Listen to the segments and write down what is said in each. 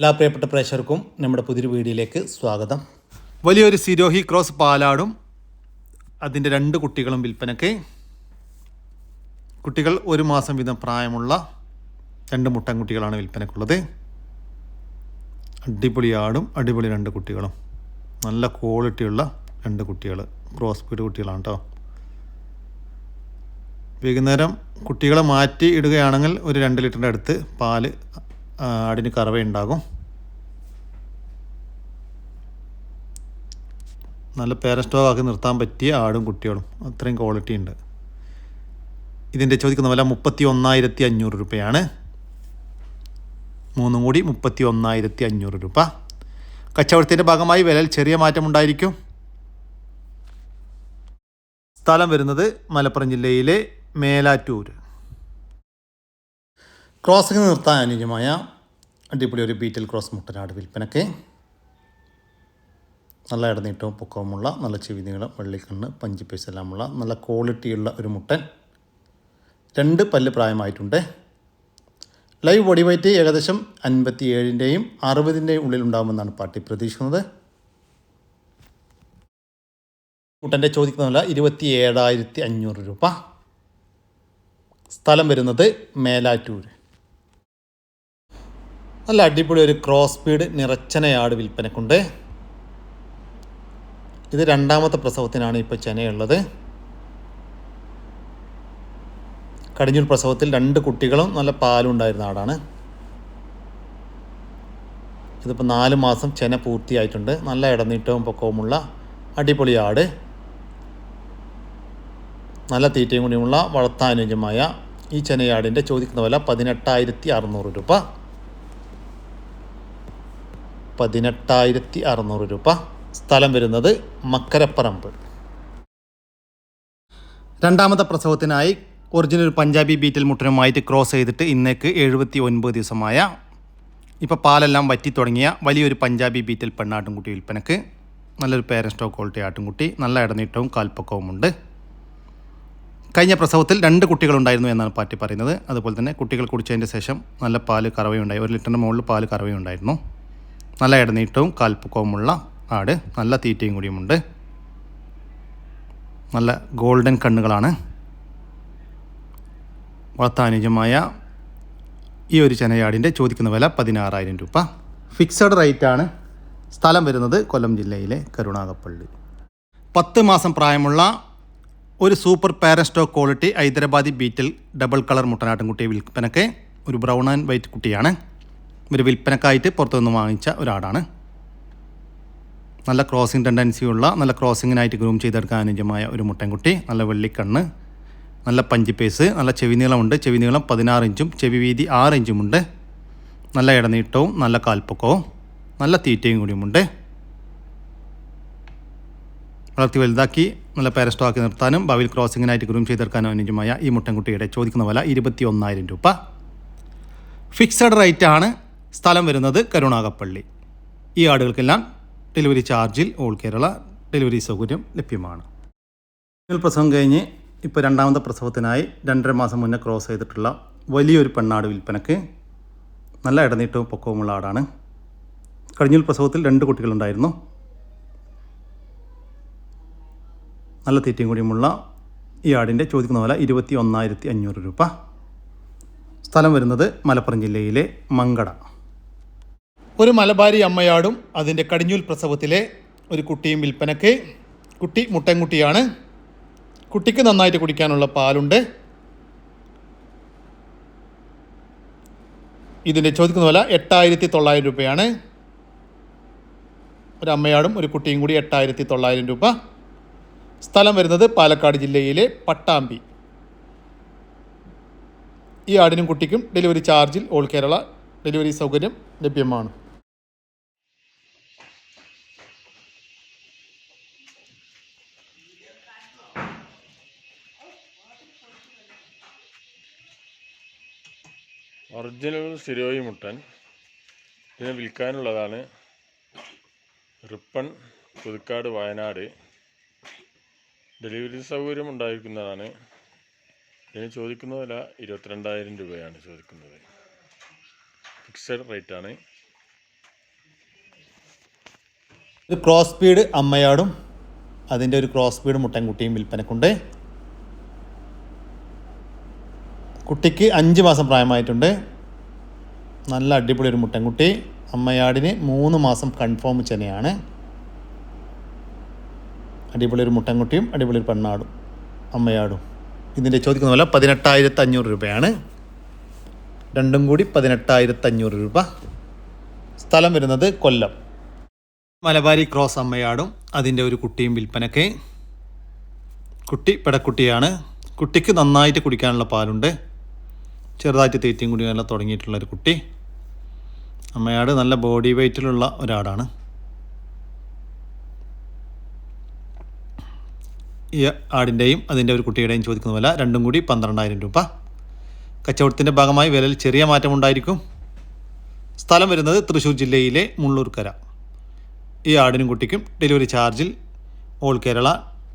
എല്ലാ പ്രിയപ്പെട്ട പ്രേക്ഷകർക്കും നമ്മുടെ പുതിയൊരു വീഡിയോയിലേക്ക് സ്വാഗതം. വലിയൊരു സിരോഹി ക്രോസ് പാലാടും അതിന്റെ രണ്ട് കുട്ടികളും വിൽപ്പനയ്ക്ക്. കുട്ടികൾ ഒരു മാസം വീതം പ്രായമുള്ള രണ്ട് മുട്ടൻ കുട്ടികളാണ് വിൽപ്പനയ്ക്കുള്ളത്. അടിപൊളി ആടും അടിപൊളി രണ്ട് കുട്ടികളും. നല്ല ക്വാളിറ്റിയുള്ള രണ്ട് കുട്ടികൾ ക്രോസ് പീഡ് കുട്ടികളാണ് കേട്ടോ വൈകുന്നേരം കുട്ടികളെ മാറ്റി ഇടുകയാണെങ്കിൽ ഒരു രണ്ട് ലിറ്ററിന്റെ അടുത്ത് പാൽ ആടിന് കറവയുണ്ടാകും. നല്ല പേരസ്റ്റോ ആക്കി നിർത്താൻ പറ്റിയ ആടും കുട്ടികളും. അത്രയും ക്വാളിറ്റി ഉണ്ട്. ഇതിന്റെ ചോദിക്കുന്ന വില മുപ്പത്തി ഒന്നായിരത്തി അഞ്ഞൂറ് രൂപയാണ്. മൂന്നും കൂടി മുപ്പത്തി ഒന്നായിരത്തി അഞ്ഞൂറ് രൂപ. കച്ചവടത്തിന്റെ ഭാഗമായി വിലയിൽ ചെറിയ മാറ്റമുണ്ടായിരിക്കും സ്ഥലം വരുന്നത് മലപ്പുറം ജില്ലയിലെ മേലാറ്റൂർ ക്രോസിംഗ് നിർത്താൻ അനുയോജ്യമായ അടിപൊളി ഒരു ബീറ്റൽ ക്രോസ് മുട്ടനാട് വിൽപ്പനയ്ക്ക് നല്ല ഇടനീട്ടവും പൊക്കവുമുള്ള നല്ല ചെവി നീളം വെള്ളിക്കണ്ണ് പഞ്ചി പൈസ എല്ലാമുള്ള നല്ല ക്വാളിറ്റിയുള്ള ഒരു മുട്ടൻ. രണ്ട് പല്ല് പ്രായമായിട്ടുണ്ട്. ലൈവ് ബോഡി വെയ്റ്റ് ഏകദേശം അൻപത്തി ഏഴിന്റെയും അറുപതിന്റെയും ഉള്ളിൽ ഉണ്ടാകുമെന്നാണ് പാർട്ടി പ്രതീക്ഷിക്കുന്നത്. മുട്ടന്റെ ചോദിക്കുന്ന വില ഇരുപത്തി ഏഴായിരത്തി അഞ്ഞൂറ് രൂപ. സ്ഥലം വരുന്നത് മേലാറ്റൂർ നല്ല അടിപൊളി ഒരു ക്രോസ് സ്പീഡ് നിറച്ചനയാട് വിൽപ്പനക്കുണ്ട്. ഇത് രണ്ടാമത്തെ പ്രസവത്തിനാണ് ഇപ്പോൾ ചെനയുള്ളത്. കടിഞ്ഞൂർ പ്രസവത്തിൽ രണ്ട് കുട്ടികളും നല്ല പാലും ഉണ്ടായിരുന്ന ആടാണ്. ഇതിപ്പോൾ നാല് മാസം ചെന പൂർത്തിയായിട്ടുണ്ട്. നല്ല ഇടനീട്ടവും പൊക്കവുമുള്ള അടിപൊളി ആട്. നല്ല തീറ്റയും കൂടിയുമുള്ള വളർത്താനുയോജ്യമായ ഈ ചെനയാടിന്റെ ചോദിക്കുന്ന വില പതിനെട്ടായിരത്തി അറുന്നൂറ് രൂപ. പതിനെട്ടായിരത്തി അറുന്നൂറ് രൂപ. സ്ഥലം വരുന്നത് മക്കരപ്പറമ്പ്. രണ്ടാമത്തെ പ്രസവത്തിനായി ഒറിജിനൽ പഞ്ചാബി ബീറ്റൽ മുട്ടനുമായിട്ട് ക്രോസ് ചെയ്തിട്ട് ഇന്നേക്ക് എഴുപത്തി ഒൻപത് ദിവസമായ ഇപ്പോൾ പാലെല്ലാം വറ്റി തുടങ്ങിയ വലിയൊരു പഞ്ചാബി ബീറ്റിൽ പെണ്ണാട്ടുംകുട്ടി വിൽപ്പനക്ക്. നല്ലൊരു പേരൻ സ്റ്റോക്ക് ക്വാളിറ്റി ആട്ടുംകുട്ടി നല്ല ഇടനീട്ടവും കാൽപ്പക്കവുമുണ്ട് കഴിഞ്ഞ പ്രസവത്തിൽ രണ്ട് കുട്ടികളുണ്ടായിരുന്നു എന്നാണ് പാർട്ടി പറയുന്നത്. അതുപോലെ തന്നെ കുട്ടികൾ കുടിച്ചതിന്റെ ശേഷം നല്ല പാൽ കറവയുണ്ടായി. ഒരു ലിറ്ററിന്റെ മുകളിൽ പാൽ കറവയുണ്ടായിരുന്നു. നല്ല ഇടനീട്ടവും കാൽപ്പുക്കവുമുള്ള ആട്. നല്ല തീറ്റയും കൂടിയുമുണ്ട്. നല്ല ഗോൾഡൻ കണ്ണുകളാണ്. വളർത്താനുജമായ ഈ ഒരു ചെനയാടിന്റെ ചോദിക്കുന്ന വില പതിനാറായിരം രൂപ. ഫിക്സഡ് റേറ്റാണ്. സ്ഥലം വരുന്നത് കൊല്ലം ജില്ലയിലെ കരുണാകപ്പള്ളി. പത്ത് മാസം പ്രായമുള്ള ഒരു super പാരസ്റ്റോക്ക് quality Hyderabadi Beetal double colour മുട്ടനാട്ടിൻകുട്ടി വിൽപ്പനക്ക് ഒരു ബ്രൗൺ ആൻഡ് വൈറ്റ് കുട്ടിയാണ്. ഒരു വിൽപ്പനക്കായിട്ട് പുറത്തുനിന്ന് വാങ്ങിച്ച ഒരാടാണ് നല്ല ക്രോസിംഗ് ടെൻഡൻസിയുള്ള നല്ല ക്രോസിങ്ങിനായിട്ട് ഗ്രൂം ചെയ്തെടുക്കാൻ അനുയോജ്യമായ ഒരു മുട്ടൻകുട്ടി നല്ല വെള്ളിക്കണ്ണ് നല്ല പഞ്ചി പേസ് നല്ല ചെവി നീളമുണ്ട് ചെവി നീളം പതിനാറ് ഇഞ്ചും ചെവി വീതി ആറ് ഇഞ്ചുമുണ്ട്. നല്ല ഇടനീട്ടവും നല്ല കാൽപ്പൊക്കവും നല്ല തീറ്റയും കൂടിയുമുണ്ട്. വളർത്തി വലുതാക്കി നല്ല പാരസ്റ്റോക്കി നിർത്താനും ഭാവിയിൽ ക്രോസിങ്ങിനായിട്ട് ഗ്രൂം ചെയ്തെടുക്കാനും അനുയോജ്യമായ ഈ മുട്ടൻകുട്ടിയുടെ ചോദിക്കുന്ന വില ഇരുപത്തി ഒന്നായിരം രൂപ. ഫിക്സഡ് റേറ്റ് ആണ്. സ്ഥലം വരുന്നത് കരുണാകപ്പള്ളി. ഈ ആടുകൾക്കെല്ലാം ഡെലിവറി ചാർജിൽ ഓൾ കേരള ഡെലിവറി സൗകര്യം ലഭ്യമാണ്. പ്രസവം കഴിഞ്ഞ് ഇപ്പോൾ രണ്ടാമത്തെ പ്രസവത്തിനായി രണ്ടര മാസം മുന്നേ ക്രോസ് ചെയ്തിട്ടുള്ള വലിയൊരു പെണ്ണാട് വിൽപ്പനക്ക് നല്ല ഇടനീട്ടവും പൊക്കവുമുള്ള ആടാണ്. കഴിഞ്ഞ പ്രസവത്തിൽ രണ്ട് കുട്ടികളുണ്ടായിരുന്നു. നല്ല തീറ്റയും കൂടിയുമുള്ള ഈ ആടിന്റെ ചോദിക്കുന്ന വില ഇരുപത്തി ഒന്നായിരത്തി അഞ്ഞൂറ് രൂപ. സ്ഥലം വരുന്നത് മലപ്പുറം ജില്ലയിലെ മങ്കട. ഒരു മലബാരി അമ്മയാടും അതിന്റെ കടിഞ്ഞൂൽ പ്രസവത്തിലെ ഒരു കുട്ടിയും വിൽപ്പനക്ക് കുട്ടി മുട്ടൻകുട്ടിയാണ്. കുട്ടിക്ക് നന്നായിട്ട് കുടിക്കാനുള്ള പാലുണ്ട്. ഇതിന്റെ ചോദിക്കുന്ന വില എട്ടായിരത്തി തൊള്ളായിരം രൂപയാണ്. ഒരു അമ്മയാടും ഒരു കുട്ടിയും കൂടി എട്ടായിരത്തി തൊള്ളായിരം രൂപ. സ്ഥലം വരുന്നത് പാലക്കാട് ജില്ലയിലെ പട്ടാമ്പി. ഈ ആടിനും കുട്ടിക്കും ഡെലിവറി ചാർജിൽ ഓൾ കേരള ഡെലിവറി സൗകര്യം ലഭ്യമാണ്. ഒറിജിനൽ സിരോയി മുട്ടൻ ഇതിനെ വിൽക്കാനുള്ളതാണ് റിപ്പൺ പുതുക്കാട് വയനാട്. ഡെലിവറി സൗകര്യം ഉണ്ടായിരിക്കുന്നതാണ്. ഇതിന് ചോദിക്കുന്ന വില ഇരുപത്തിരണ്ടായിരം രൂപയാണ് ചോദിക്കുന്നത്. ഫിക്സഡ് റേറ്റാണ്. ഒരു ക്രോസ് സ്പീഡ് അമ്മയാടും അതിന്റെ ഒരു ക്രോസ് സ്പീഡ് മുട്ടൻകുട്ടിയും വിൽപ്പനക്കുണ്ട്. കുട്ടിക്ക് അഞ്ച് മാസം പ്രായമായിട്ടുണ്ട്. നല്ല അടിപൊളി ഒരു മുട്ടൻകുട്ടി. അമ്മയാടിന് മൂന്ന് മാസം കൺഫേം ചെനയാണ് അടിപൊളി ഒരു മുട്ടൻകുട്ടിയും അടിപൊളി ഒരു പെണ്ണാടും അമ്മയാടും. ഇതിന്റെ ചോദിക്കുന്ന പോലെ പതിനെട്ടായിരത്തി അഞ്ഞൂറ് രൂപയാണ്. രണ്ടും കൂടി പതിനെട്ടായിരത്തി അഞ്ഞൂറ് രൂപ. സ്ഥലം വരുന്നത് കൊല്ലം. മലബാരി ക്രോസ് അമ്മയാടും അതിന്റെ ഒരു കുട്ടിയും വിൽപ്പനക്ക്. കുട്ടി പെടക്കുട്ടിയാണ്. കുട്ടിക്ക് നന്നായിട്ട് കുടിക്കാനുള്ള പാലുണ്ട്. ചെറുതായിട്ട് തീറ്റയും നല്ല തുടങ്ങിയിട്ടുള്ള ഒരു കുട്ടി. അമ്മയാട് നല്ല ബോഡി വെയ്റ്റിലുള്ള ഒരാടാണ്. ഈ ആടിന്റെയും അതിന്റെ ഒരു കുട്ടിയുടെയും ചോദിക്കുന്ന വില രണ്ടും കൂടി പന്ത്രണ്ടായിരം രൂപ. കച്ചവടത്തിന്റെ ഭാഗമായി വിലയിൽ ചെറിയ മാറ്റമുണ്ടായിരിക്കും സ്ഥലം വരുന്നത് തൃശ്ശൂർ ജില്ലയിലെ മുള്ളൂർക്കര. ഈ ആടിനും കുട്ടിക്കും ഡെലിവറി ചാർജിൽ ഓൾ കേരള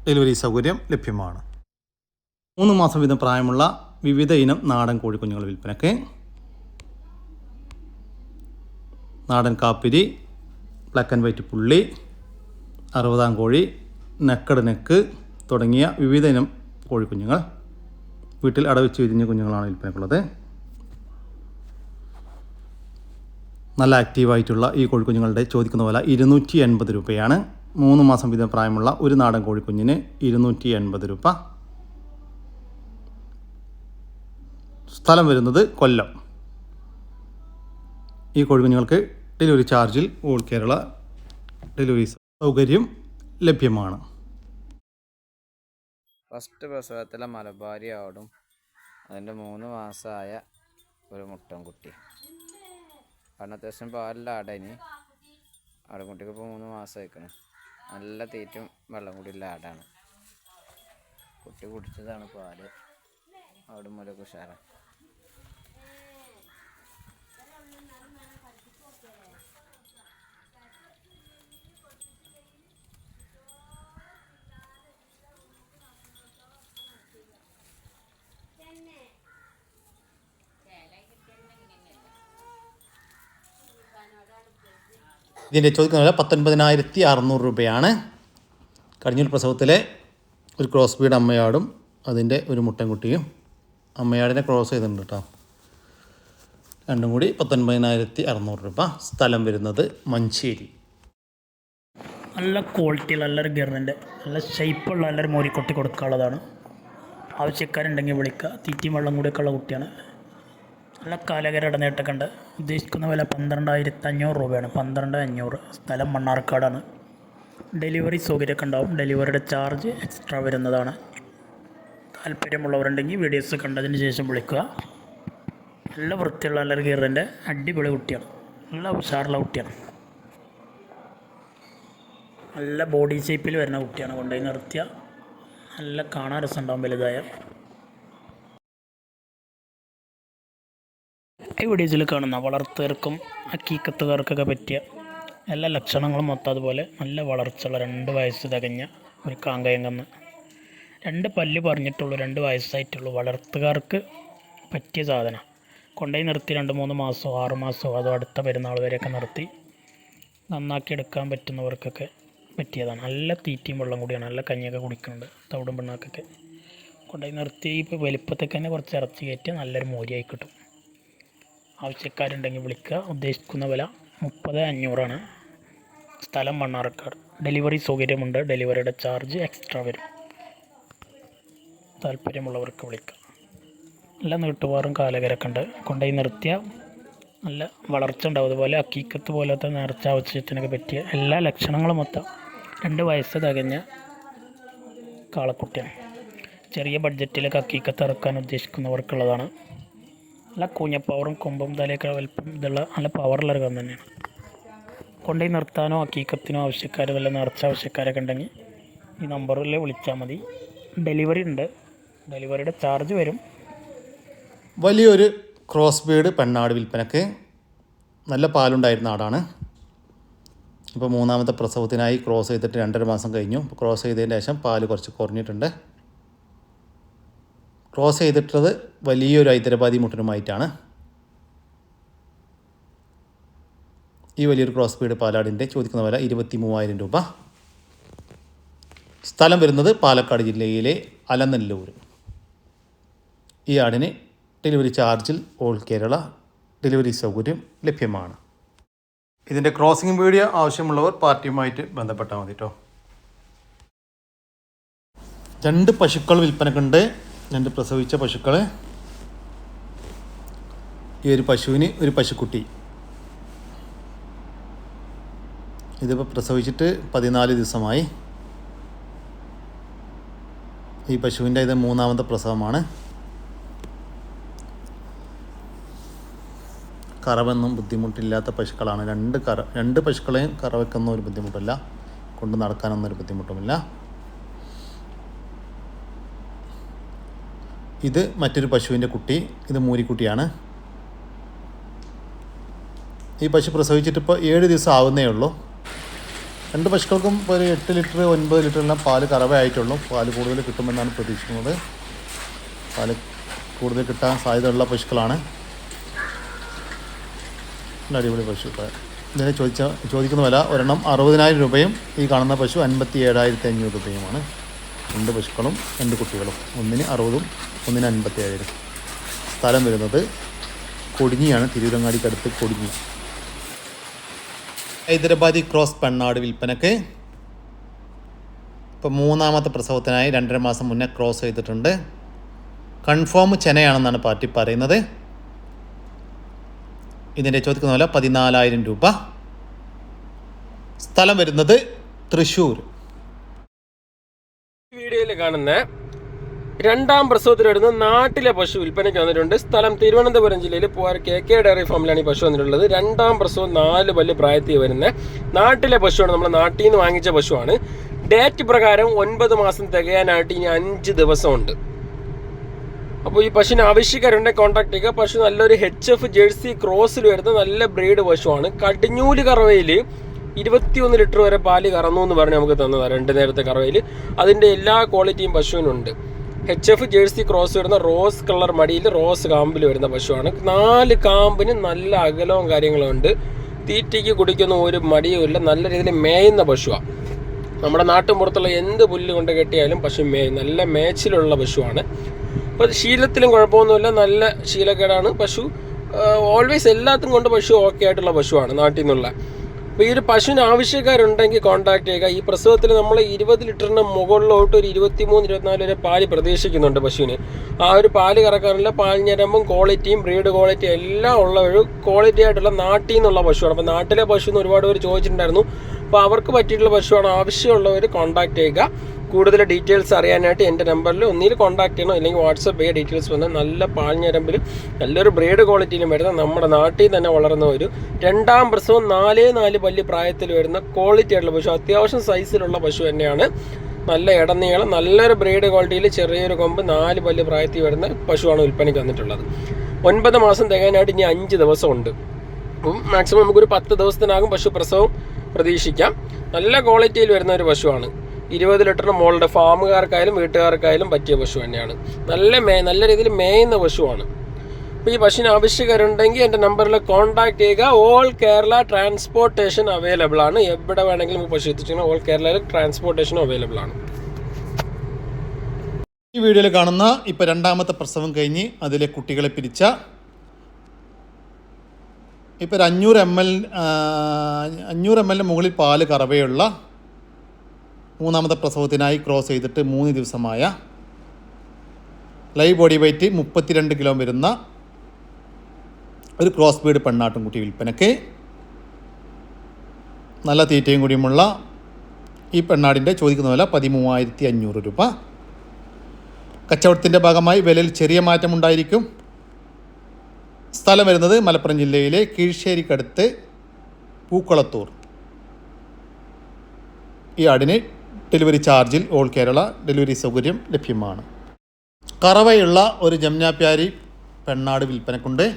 ഡെലിവറി സൗകര്യം ലഭ്യമാണ്. മൂന്ന് മാസം വീതം പ്രായമുള്ള വിവിധ ഇനം നാടൻ കോഴിക്കുഞ്ഞുങ്ങൾ വിൽപ്പനക്ക്. നാടൻ കാപ്പിരി ബ്ലാക്ക് ആൻഡ് വൈറ്റ് പുള്ളി അറുപതാം കോഴി നെക്കട് നെക്ക് തുടങ്ങിയ വിവിധ ഇനം കോഴിക്കുഞ്ഞുങ്ങൾ വീട്ടിൽ അടവെച്ച് വിരിഞ്ഞ കുഞ്ഞുങ്ങളാണ് വിൽപ്പനക്കുള്ളത്. നല്ല ആക്റ്റീവായിട്ടുള്ള ഈ കോഴിക്കുഞ്ഞുങ്ങളുടെ ചോദിക്കുന്ന വില ഇരുന്നൂറ്റി എൺപത് രൂപയാണ്. മൂന്ന് മാസം വീതം പ്രായമുള്ള ഒരു നാടൻ കോഴിക്കുഞ്ഞിന് ഇരുന്നൂറ്റി എൺപത് രൂപ. സ്ഥലം വരുന്നത് കൊല്ലം. ഈ കോഴിക്കുഞ്ഞുങ്ങൾക്ക് ഡെലിവറി ചാർജിൽ ഓൾ കേരള ഡെലിവറി സൗകര്യം ലഭ്യമാണ്. ഫസ്റ്റ് പ്രസവത്തിലെ മലബാരി ആടും അതിന്റെ മൂന്ന് മാസമായ ഒരു മുട്ടൻകുട്ടി. കാരണം അത്യാവശ്യം പാലില്ല ആടനി. ആടുകുട്ടിക്ക് ഇപ്പോൾ മൂന്ന് മാസം വയ്ക്കണം നല്ല തീറ്റും വെള്ളം കൂടിയുള്ള ആടാണ്. കുട്ടി കുടിച്ചതാണ് പാൽ. ആടും മുലക്ക് ഉഷാറാണ് ഇതിന്റെ ചോദിക്കുന്ന വില പത്തൊൻപതിനായിരത്തി അറുന്നൂറ് രൂപയാണ്. കഴിഞ്ഞൊരു പ്രസവത്തിലെ ഒരു ക്രോസ് ബീഡ് അമ്മയാടും അതിന്റെ ഒരു മുട്ടൻകുട്ടിയും അമ്മയാടിനെ ക്രോസ് ചെയ്തിട്ടുണ്ട് കേട്ടോ രണ്ടും കൂടി പത്തൊൻപതിനായിരത്തി അറുന്നൂറ് രൂപ. സ്ഥലം വരുന്നത് മഞ്ചേരി. നല്ല ക്വാളിറ്റിയുള്ള നല്ലൊരു ഗിറിന്റെ നല്ല ഷേപ്പുള്ള നല്ലൊരു മോരിക്കൊട്ടി കൊടുക്കാനുള്ളതാണ്. ആവശ്യക്കാരുണ്ടെങ്കിൽ വിളിക്കുക. തീറ്റിയും വെള്ളം കൂടിയൊക്കെ ഉള്ള കുട്ടിയാണ്. നല്ല കാലകരട ഇടനേട്ടൊക്കെ ഉണ്ട് ഉദ്ദേശിക്കുന്ന വില പന്ത്രണ്ടായിരത്തി അഞ്ഞൂറ് രൂപയാണ്. പന്ത്രണ്ട് അഞ്ഞൂറ് സ്ഥലം മണ്ണാർക്കാടാണ്. ഡെലിവറി സൗകര്യമൊക്കെ ഉണ്ടാവും. ഡെലിവറിയുടെ ചാർജ് എക്സ്ട്രാ വരുന്നതാണ്. താല്പര്യമുള്ളവരുണ്ടെങ്കിൽ വീഡിയോസ് കണ്ടതിന് ശേഷം വിളിക്കുക. നല്ല വൃത്തിയുള്ള നല്ലൊരു ഗീറിന്റെ അടിപൊളി കുട്ടിയാണ്. നല്ല ഉഷാറുള്ള കുട്ടിയാണ്. നല്ല ബോഡി ഷേപ്പിൽ വരുന്ന കുട്ടിയാണ് കൊണ്ടുപോയി നിർത്തിയ നല്ല കാണാൻ രസമുണ്ടാവും വലുതായ ഈ വീഡിയോസിൽ കാണുന്ന വളർത്തുകാർക്കും അക്കീക്കത്തുകാർക്കൊക്കെ പറ്റിയ എല്ലാ ലക്ഷണങ്ങളും മൊത്തം അതുപോലെ നല്ല വളർച്ചയുള്ള രണ്ട് വയസ്സ് തികഞ്ഞ ഒരു കാങ്കയങ്കന്ന് രണ്ട് പല്ല് പറഞ്ഞിട്ടുള്ളൂ രണ്ട് വയസ്സായിട്ടുള്ളൂ. വളർത്തുകാർക്ക് പറ്റിയ സാധനം. കൊണ്ടുപോയി നിർത്തി രണ്ട് മൂന്ന് മാസമോ ആറ് മാസമോ അതോ അടുത്ത പെരുന്നാൾ വരെയൊക്കെ നിർത്തി നന്നാക്കി എടുക്കാൻ പറ്റുന്നവർക്കൊക്കെ പറ്റിയതാണ്. നല്ല തീറ്റയും വെള്ളം കൂടിയാണ്. നല്ല കഞ്ഞിയൊക്കെ കുടിക്കുന്നുണ്ട് തവിടും പിണ്ണാക്കൊക്കെ. കൊണ്ടുപോയി നിർത്തി ഇപ്പോൾ വലിപ്പത്തേക്ക് തന്നെ കുറച്ച് ഇറച്ചി കയറ്റി നല്ലൊരു മോരിയായി കിട്ടും. ആവശ്യക്കാരുണ്ടെങ്കിൽ വിളിക്കുക. ഉദ്ദേശിക്കുന്ന വില മുപ്പത് അഞ്ഞൂറാണ്. സ്ഥലം മണ്ണാർക്കാട്. ഡെലിവറി സൗകര്യമുണ്ട്. ഡെലിവറിയുടെ ചാർജ് എക്സ്ട്രാ വരും. താല്പര്യമുള്ളവർക്ക് വിളിക്കുക നല്ല നീട്ടുപാറും കാലകരൊക്കെ ഉണ്ട്. കൊണ്ടുപോയി നിർത്തിയ നല്ല വളർച്ച ഉണ്ടാവും അതുപോലെ അക്കീക്കത്ത് പോലത്തെ നേർച്ച ആവശ്യത്തിനൊക്കെ പറ്റിയ എല്ലാ ലക്ഷണങ്ങളും മൊത്തം രണ്ട് വയസ്സ് തികഞ്ഞ കാളക്കുട്ടിയാണ്. ചെറിയ ബഡ്ജറ്റിലൊക്കെ അക്കീക്കത്ത് ഇറക്കാൻ ഉദ്ദേശിക്കുന്നവർക്കുള്ളതാണ്. നല്ല കൂഞ്ഞപ്പവറും കൊമ്പും തലയൊക്കെ വലിപ്പം ഇതുള്ള നല്ല പവറുള്ള ഒരു കന്ന് തന്നെയാണ്. കൊണ്ടുപോയി നിർത്താനോ അക്കീക്കത്തിനോ ആവശ്യക്കാർ വല്ല നിറച്ച ആവശ്യക്കാരൊക്കെ ഉണ്ടെങ്കിൽ ഈ നമ്പറിൽ വിളിച്ചാൽ മതി. ഡെലിവറി ഉണ്ട്. ഡെലിവറിയുടെ ചാർജ് വരും. വലിയൊരു ക്രോസ് ബീഡ് പെണ്ണാട് വിൽപ്പനക്ക് നല്ല പാലുണ്ടായിരുന്ന ആടാണ്. ഇപ്പോൾ മൂന്നാമത്തെ പ്രസവത്തിനായി ക്രോസ് ചെയ്തിട്ട് രണ്ടര മാസം കഴിഞ്ഞു. ക്രോസ് ചെയ്തതിന് ശേഷം പാൽ കുറച്ച് കുറഞ്ഞിട്ടുണ്ട്. ക്രോസ് ചെയ്തിട്ടുള്ളത് വലിയൊരു ഹൈദരാബാദി മുട്ടനുമായിട്ടാണ്. ഈ വലിയൊരു ക്രോസ് പീഡ് പാലാടിന്റെ ചോദിക്കുന്ന വില ഇരുപത്തി മൂവായിരം രൂപ. സ്ഥലം വരുന്നത് പാലക്കാട് ജില്ലയിലെ അലനല്ലൂർ. ഈ ആടിന് ഡെലിവറി ചാർജിൽ ഓൾ കേരള ഡെലിവറി സൗകര്യം ലഭ്യമാണ്. ഇതിന്റെ ക്രോസിംഗ് വീഡിയോ ആവശ്യമുള്ളവർ പാർട്ടിയുമായിട്ട് ബന്ധപ്പെട്ടാൽ മതി കേട്ടോ രണ്ട് പശുക്കൾ വിൽപ്പനക്കുണ്ട് രണ്ട് പ്രസവിച്ച പശുക്കളെ ഈ ഒരു പശുവിന് ഒരു പശുക്കുട്ടി. ഇതിപ്പോൾ പ്രസവിച്ചിട്ട് പതിനാല് ദിവസമായി. ഈ പശുവിന്റെ ഇത് മൂന്നാമത്തെ പ്രസവമാണ്. കറവെന്നും ബുദ്ധിമുട്ടില്ലാത്ത പശുക്കളാണ്. രണ്ട് കറ രണ്ട് പശുക്കളെയും കറവയ്ക്കൊന്നും ഒരു ബുദ്ധിമുട്ടില്ല. കൊണ്ട് നടക്കാനൊന്നും ഒരു ബുദ്ധിമുട്ടുമില്ല. ഇത് മറ്റൊരു പശുവിന്റെ കുട്ടി ഇത് മൂരിക്കുട്ടിയാണ്. ഈ പശു പ്രസവിച്ചിട്ടിപ്പോൾ ഏഴ് ദിവസം ആവുന്നേ ഉള്ളൂ. രണ്ട് പശുക്കൾക്കും ഒരു എട്ട് ലിറ്റർ ഒൻപത് ലിറ്റർ എല്ലാം പാൽ കറവയായിട്ടുള്ളൂ പാൽ കൂടുതൽ കിട്ടുമെന്നാണ് പ്രതീക്ഷിക്കുന്നത്. പാൽ കൂടുതൽ കിട്ടാൻ സാധ്യതയുള്ള പശുക്കളാണ്. അടിപൊളി പശു. ഇതിനെ ചോദിച്ച ചോദിക്കുന്ന വില ഒരെണ്ണം അറുപതിനായിരം രൂപയും ഈ കാണുന്ന പശു അൻപത്തി ഏഴായിരത്തി അഞ്ഞൂറ് രൂപയുമാണ്. രണ്ട് പശുക്കളും രണ്ട് കുട്ടികളും. ഒന്നിന് അറുപതും ഒന്നിന് അൻപത്തി ഏഴായിരം സ്ഥലം വരുന്നത് കൊടിഞ്ഞിയാണ്. തിരൂരങ്ങാടിക്കടുത്ത് കൊടിഞ്ഞി. ഹൈദരാബാദി ക്രോസ് പെണ്ണാട് വിൽപ്പനക്ക് ഇപ്പോൾ മൂന്നാമത്തെ പ്രസവത്തിനായി രണ്ടര മാസം മുന്നേ ക്രോസ് ചെയ്തിട്ടുണ്ട്. കൺഫേം ചെനയാണെന്നാണ് പാർട്ടി പറയുന്നത്. ഇതിന്റെ ചോദിക്കുന്ന പോലെ പതിനാലായിരം രൂപ. സ്ഥലം വരുന്നത് തൃശ്ശൂർ. വീഡിയോയിൽ കാണുന്ന രണ്ടാം പ്രസവത്തിൽ വരുന്ന നാട്ടിലെ പശു വിൽപ്പനയ്ക്ക് വന്നിട്ടുണ്ട്. സ്ഥലം തിരുവനന്തപുരം ജില്ലയിൽ പൂവാർ കെ കെ ഡയറി ഫാമിലാണ് ഈ പശു വന്നിട്ടുള്ളത്. രണ്ടാം പ്രസവം നാല് പല്ല് പ്രായത്തിൽ വരുന്ന നാട്ടിലെ പശുവാണ്. നമ്മൾ നാട്ടിൽ നിന്ന് വാങ്ങിച്ച പശുവാണ്. ഡേറ്റ് പ്രകാരം ഒൻപത് മാസം തികയാനായിട്ട് ഇനി അഞ്ച് ദിവസമുണ്ട്. അപ്പോൾ ഈ പശുവിന് ആവശ്യക്കാരുണ്ടെങ്കിൽ കോൺടാക്ട് ചെയ്യുക. പശു നല്ലൊരു എച്ച് എഫ് ജേഴ്സി ക്രോസിൽ വരുന്ന നല്ല ബ്രീഡ് പശുവാണ്. കടിഞ്ഞൂൽ കറവയിൽ ഇരുപത്തിയൊന്ന് ലിറ്റർ വരെ പാൽ കറന്നു എന്ന് പറഞ്ഞ് നമുക്ക് തന്നതാണ്. രണ്ട് നേരത്തെ കറവയിൽ. അതിന്റെ എല്ലാ ക്വാളിറ്റിയും പശുവിനുണ്ട്. എച്ച് എഫ് ജേഴ്സി ക്രോസ് വരുന്ന റോസ് കളർ മടിയിൽ റോസ് കാമ്പിൽ വരുന്ന പശുവാണ്. നാല് കാമ്പിന് നല്ല അകലവും കാര്യങ്ങളും ഉണ്ട്. തീറ്റയ്ക്ക് കുടിക്കുന്ന ഒരു മടിയും ഇല്ല. നല്ല രീതിയിൽ മേയുന്ന പശുവാണ് നമ്മുടെ നാട്ടിൻ പുറത്തുള്ള എന്ത് പുല്ല് കൊണ്ട് കെട്ടിയാലും പശു മേയും. നല്ല മേച്ചിലുള്ള പശുവാണ്. അപ്പോൾ ശീലത്തിലും കുഴപ്പമൊന്നുമില്ല. നല്ല ശീലക്കേടാണ്. പശു ഓൾവേസ് എല്ലാത്തും കൊണ്ട് പശു ഓക്കെ ആയിട്ടുള്ള പശുവാണ് നാട്ടിൽ നിന്നുള്ള. അപ്പോൾ ഈ ഒരു പശുവിന് ആവശ്യക്കാരുണ്ടെങ്കിൽ കോൺടാക്ട് ചെയ്യുക. ഈ പ്രസവത്തിൽ നമ്മൾ ഇരുപത് ലിറ്ററിന് മുകളിലോട്ട് ഒരു ഇരുപത്തിമൂന്ന് ഇരുപത്തിനാല് വരെ പാൽ പ്രതീക്ഷിക്കുന്നുണ്ട് പശുവിന്. ആ ഒരു പാൽ കറക്കാനുള്ള പാൽ ഞരമ്പും ക്വാളിറ്റിയും ബ്രീഡ് ക്വാളിറ്റി എല്ലാം ഉള്ള ഒരു ക്വാളിറ്റി ആയിട്ടുള്ള നാട്ടിൽ നിന്നുള്ള പശുവാണ്. അപ്പോൾ നാട്ടിലെ പശു എന്ന് ഒരുപാട് പേര് ചോദിച്ചിട്ടുണ്ടായിരുന്നു. അപ്പോൾ അവർക്ക് പറ്റിയിട്ടുള്ള പശുവാണ് ആവശ്യമുള്ളവർ കോൺടാക്ട് ചെയ്യുക. കൂടുതൽ ഡീറ്റെയിൽസ് അറിയാനായിട്ട് എന്റെ നമ്പറിൽ ഒന്നിൽ കോൺടാക്ട് ചെയ്യണം. അല്ലെങ്കിൽ വാട്സപ്പ് ചെയ്യുക ഡീറ്റെയിൽസ് വന്ന് നല്ല പാഞ്ഞരമ്പിലും നല്ലൊരു ബ്രേഡ് ക്വാളിറ്റിയിലും വരുന്ന നമ്മുടെ നാട്ടിൽ തന്നെ വളർന്ന ഒരു രണ്ടാം പ്രസവം നാലേ നാല് പല്ല് പ്രായത്തിൽ വരുന്ന ക്വാളിറ്റി ആയിട്ടുള്ള പശു. അത്യാവശ്യം സൈസിലുള്ള പശു തന്നെയാണ്. നല്ല ഇടനീളം നല്ലൊരു ബ്രീഡ് ക്വാളിറ്റിയിൽ ചെറിയൊരു കൊമ്പ് നാല് പല്ല് പ്രായത്തിൽ വരുന്ന പശുവാണ് വിൽപ്പനയ്ക്ക് വന്നിട്ടുള്ളത്. ഒൻപത് മാസം തികയാനായിട്ട് ഇനി അഞ്ച് ദിവസമുണ്ട്. അപ്പം മാക്സിമം നമുക്കൊരു പത്ത് ദിവസത്തിനാകും പശു പ്രസവം പ്രതീക്ഷിക്കാം. നല്ല ക്വാളിറ്റിയിൽ വരുന്ന ഒരു പശുവാണ്. ഇരുപത് ലിറ്ററിന് മുകളുടെ ഫാമുകാർക്കായാലും വീട്ടുകാർക്കായാലും പറ്റിയ പശു തന്നെയാണ്. നല്ല മേ നല്ല രീതിയിൽ മേയുന്ന പശുവാണ്. അപ്പോൾ ഈ പശുവിന് ആവശ്യക്കാരുണ്ടെങ്കിൽ എന്റെ നമ്പറിൽ കോൺടാക്ട് ചെയ്യുക. ഓൾ കേരള ട്രാൻസ്പോർട്ടേഷൻ അവൈലബിൾ ആണ്. എവിടെ വേണമെങ്കിലും പശു എത്തിച്ചാൽ ഓൾ കേരളയിൽ ട്രാൻസ്പോർട്ടേഷൻ അവൈലബിൾ ആണ്. ഈ വീഡിയോയിൽ കാണുന്ന ഇപ്പോൾ രണ്ടാമത്തെ പ്രസവം കഴിഞ്ഞ് അതിലെ കുട്ടികളെ പിരിച്ച ഇപ്പോൾ ഒരു അഞ്ഞൂറ് എം എൽ അഞ്ഞൂറ് എം എല്ലിന് മുകളിൽ പാൽ കറവയുള്ള മൂന്നാമത്തെ പ്രസവത്തിനായി ക്രോസ് ചെയ്തിട്ട് മൂന്ന് ദിവസമായ ലൈവ് ബോഡി വെയ്റ്റ് മുപ്പത്തിരണ്ട് കിലോ വരുന്ന ഒരു ക്രോസ് ബീഡ് പെണ്ണാട്ടുംകുട്ടി വിൽപ്പനയ്ക്ക് നല്ല തീറ്റയും കൂടിയുമുള്ള ഈ പെണ്ണാടിന്റെ ചോദിക്കുന്ന വില പതിമൂവായിരത്തി അഞ്ഞൂറ് രൂപ. കച്ചവടത്തിന്റെ ഭാഗമായി വിലയിൽ ചെറിയ മാറ്റമുണ്ടായിരിക്കും സ്ഥലം വരുന്നത് മലപ്പുറം ജില്ലയിലെ കീഴ്ശ്ശേരിക്കടുത്ത് പൂക്കളത്തൂർ. ഈ ആടിന് ഡെലിവറി ചാർജിൽ ഓൾ കേരള ഡെലിവറി സൗകര്യം ലഭ്യമാണ്. കറവയുള്ള ഒരു ജംനാപ്യാരി പെണ്ണാട് വിൽപ്പനക്കുണ്ട്.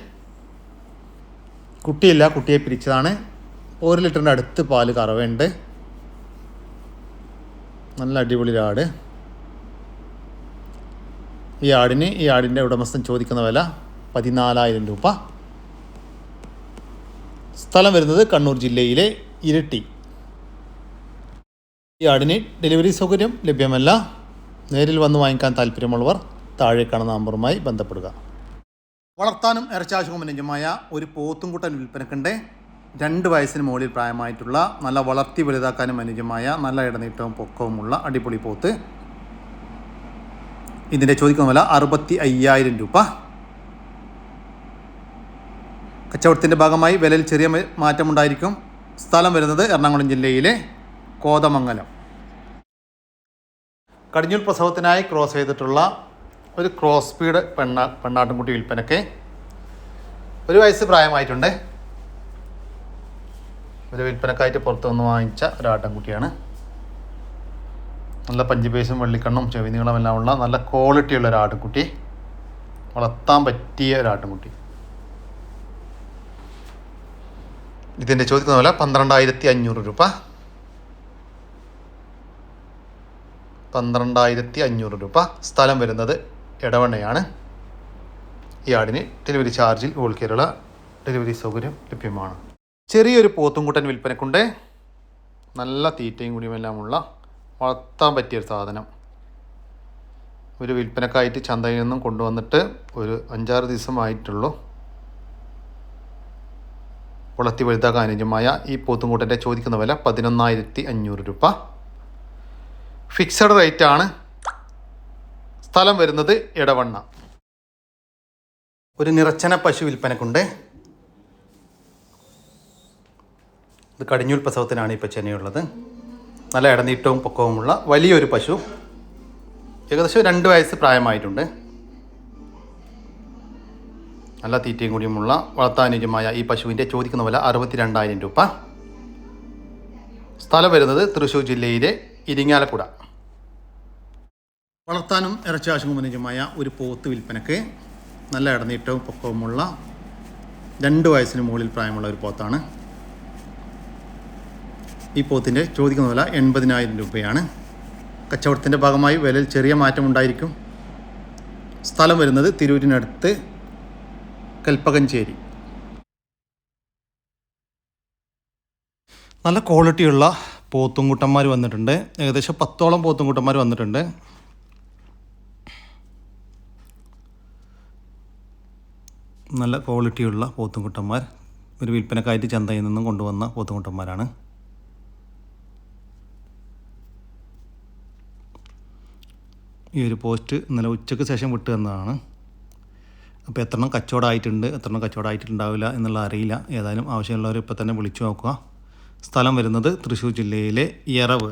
കുട്ടിയില്ല കുട്ടിയെ പിരിച്ചതാണ്. ഒരു ലിറ്ററിന്റെ അടുത്ത് പാൽ കറവയുണ്ട്. നല്ല അടിപൊളി ആട്. ഈ ആടിന് ഈ ആടിന്റെ ഉടമസ്ഥൻ ചോദിക്കുന്ന വില പതിനാലായിരം രൂപ. സ്ഥലം വരുന്നത് കണ്ണൂർ ജില്ലയിലെ ഇരട്ടി ഈ ആടിന് ഡെലിവറി സൗകര്യം ലഭ്യമല്ല. നേരിൽ വന്ന് വാങ്ങിക്കാൻ താല്പര്യമുള്ളവർ താഴെ കാണുന്ന നമ്പറുമായി ബന്ധപ്പെടുക. വളർത്താനും ഇറച്ചാശുക്കും അനുജമായ ഒരു പോത്തുംകുട്ടൻ വിൽപ്പനക്കുണ്ട്. രണ്ട് വയസ്സിന് മുകളിൽ പ്രായമായിട്ടുള്ള നല്ല വളർത്തി വലുതാക്കാനും അനുജമായ നല്ല ഇടനീട്ടവും പൊക്കവുമുള്ള അടിപൊളി പോത്ത്. ഇതിന്റെ ചോദിക്കുന്ന വില അറുപത്തി അയ്യായിരം രൂപ. കച്ചവടത്തിന്റെ ഭാഗമായി വിലയിൽ ചെറിയ മാറ്റമുണ്ടായിരിക്കും. സ്ഥലം വരുന്നത് എറണാകുളം ജില്ലയിലെ കോതമംഗലം. കടിഞ്ഞൂൽ പ്രസവത്തിനായി ക്രോസ് ചെയ്തിട്ടുള്ള ഒരു ക്രോസ് സ്പീഡ് പെണ്ണ പെണ്ണാട്ടുംകുട്ടി വിൽപ്പനയ്ക്ക് ഒരു വയസ്സ് പ്രായമായിട്ടുണ്ട്. ഒരു വിൽപ്പനക്കായിട്ട് പുറത്തുനിന്ന് വാങ്ങിച്ച ഒരാട്ടൻകുട്ടിയാണ് നല്ല പഞ്ചുപേശും വെള്ളിക്കണ്ണും ചെവി നീളമെല്ലാം ഉള്ള നല്ല ക്വാളിറ്റിയുള്ള ഒരു ആട്ടിൻകുട്ടി വളർത്താൻ പറ്റിയ ഒരു ആട്ടിൻകുട്ടി ഇതിന്റെ ചോദിക്കുന്ന പോലെ പന്ത്രണ്ടായിരത്തി അഞ്ഞൂറ് രൂപ. പന്ത്രണ്ടായിരത്തി അഞ്ഞൂറ് രൂപ സ്ഥലം വരുന്നത് ഇടവണ്ണയാണ് ഈ ആടിന് ഡെലിവറി ചാർജിൽ ഓൾ കേരള ഡെലിവറി സൗകര്യം ലഭ്യമാണ്. ചെറിയൊരു പോത്തുംകുട്ടൻ വിൽപ്പനക്കുണ്ട്. നല്ല തീറ്റയും കുടിയുമെല്ലാമുള്ള വളർത്താൻ പറ്റിയൊരു സാധനം. ഒരു വിൽപ്പനക്കായിട്ട് ചന്തയിൽ നിന്നും കൊണ്ടുവന്നിട്ട് ഒരു അഞ്ചാറ് ദിവസമായിട്ടുള്ളൂ. വളർത്തി വലുതാക്കാൻ അനുയോജ്യമായ ഈ പോത്തുംകൂട്ടന്റെ ചോദിക്കുന്ന വില പതിനൊന്നായിരത്തി അഞ്ഞൂറ് രൂപ. ഫിക്സഡ് റേറ്റ് ആണ്. സ്ഥലം വരുന്നത് ഇടവണ്ണ ഒരു നിറച്ചന പശു വിൽപ്പനക്കുണ്ട്. ഇത് കടിഞ്ഞൂൽ പ്രസവത്തിനാണ് ഇപ്പോൾ ചെന്നൈയുള്ളത്. നല്ല ഇടനീട്ടവും പൊക്കവുമുള്ള വലിയൊരു പശു. ഏകദേശം രണ്ട് വയസ്സ് പ്രായമായിട്ടുണ്ട്. നല്ല തീറ്റയും കൂടിയുമുള്ള വളർത്താനുജ്യമായ ഈ പശുവിന്റെ ചോദിക്കുന്ന വില അറുപത്തി രണ്ടായിരം രൂപ. സ്ഥലം വരുന്നത് തൃശ്ശൂർ ജില്ലയിലെ ഇരിങ്ങാലക്കുട. വളർത്താനും ഇറച്ചാശുക്കും അനുയോജ്യമായ ഒരു പോത്ത് വിൽപ്പനക്ക് നല്ല ഇടനീട്ടവും പൊക്കവുമുള്ള രണ്ട് വയസ്സിന് മുകളിൽ പ്രായമുള്ള ഒരു പോത്താണ്. ഈ പോത്തിന്റെ ചോദിക്കുന്ന വില എൺപതിനായിരം രൂപയാണ്. കച്ചവടത്തിന്റെ ഭാഗമായി വിലയിൽ ചെറിയ മാറ്റം ഉണ്ടായിരിക്കും. സ്ഥലം വരുന്നത് തിരൂരിനടുത്ത് കൽപ്പകഞ്ചേരി. നല്ല ക്വാളിറ്റിയുള്ള പോത്തുംകുട്ടന്മാർ വന്നിട്ടുണ്ട്. ഏകദേശം പത്തോളം പോത്തുംകുട്ടന്മാർ വന്നിട്ടുണ്ട്. നല്ല ക്വാളിറ്റിയുള്ള പോത്തുംകുട്ടന്മാർ. ഒരു വിൽപ്പനക്കായിട്ട് ചന്തയിൽ നിന്നും കൊണ്ടുവന്ന പോത്തുംകുട്ടന്മാരാണ്. ഈ ഒരു പോസ്റ്റ് ഇന്നലെ ഉച്ചയ്ക്ക് ശേഷം വിട്ടു തന്നതാണ്. അപ്പോൾ എത്രണ്ണം കച്ചവടമായിട്ടുണ്ട് എത്രണ്ണം കച്ചവടമായിട്ടുണ്ടാവില്ല എന്നുള്ള അറിയില്ല. ഏതായാലും ആവശ്യമുള്ളവർ ഇപ്പോൾ തന്നെ വിളിച്ചു നോക്കുക. സ്ഥലം വരുന്നത് തൃശ്ശൂർ ജില്ലയിലെ എറവ്.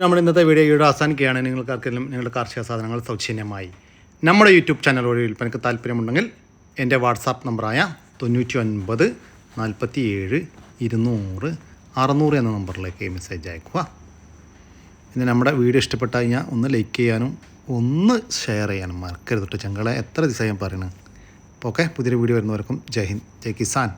നമ്മൾ ഇന്നത്തെ വീഡിയോ ഇവിടെ അവസാനിക്കുകയാണ്. നിങ്ങൾക്ക് ആർക്കെങ്കിലും നിങ്ങളുടെ കാർഷിക സാധനങ്ങൾ സൗജന്യമായി നമ്മുടെ യൂട്യൂബ് ചാനൽ വഴി വിൽപ്പനയ്ക്ക് താല്പര്യമുണ്ടെങ്കിൽ എന്റെ വാട്സാപ്പ് നമ്പറായ തൊണ്ണൂറ്റി ഒൻപത് നാൽപ്പത്തി ഏഴ് ഇരുന്നൂറ് അറുന്നൂറ് എന്ന നമ്പറിലേക്ക് മെസ്സേജ് അയക്കുക. പിന്നെ നമ്മുടെ വീഡിയോ ഇഷ്ടപ്പെട്ട് കഴിഞ്ഞാൽ ഒന്ന് ലൈക്ക് ചെയ്യാനും ഒന്ന് ഷെയർ ചെയ്യാനും മറക്കരുത് കേട്ടോ ചങ്കളെ. എത്ര ദിവസമായി ഞാൻ അപ്പോൾ ഓക്കെ പുതിയൊരു വീഡിയോ വരുന്നവർക്കും ജയ് ഹിന്ദ് ജയ് കിസാൻ.